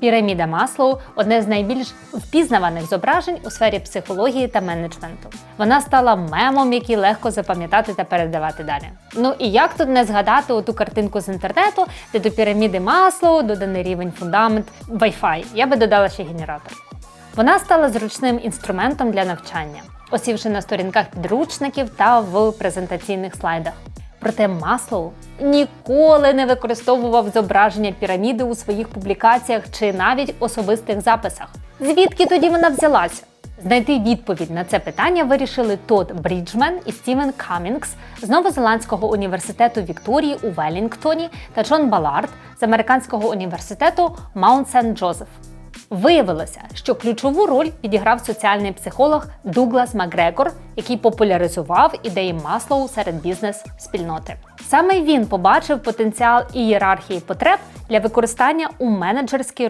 Піраміда Маслоу одне з найбільш впізнаваних зображень у сфері психології та менеджменту. Вона стала мемом, який легко запам'ятати та передавати далі. Ну і як тут не згадати оту картинку з інтернету, де до піраміди Маслоу доданий рівень фундамент Wi-Fi. Я би додала ще генератор. Вона стала зручним інструментом для навчання, осівши на сторінках підручників та в презентаційних слайдах. Проте Маслоу ніколи не використовував зображення піраміди у своїх публікаціях чи навіть особистих записах. Звідки тоді вона взялася? Знайти відповідь на це питання вирішили Тодд Бріджмен і Стівен Камінгс з Новозеландського університету Вікторії у Велінгтоні та Джон Балард з американського університету Маунт Сент Джозеф. Виявилося, що ключову роль відіграв соціальний психолог Дуглас Макгрегор, який популяризував ідеї Маслоу серед бізнес-спільноти. Саме він побачив потенціал ієрархії потреб для використання у менеджерській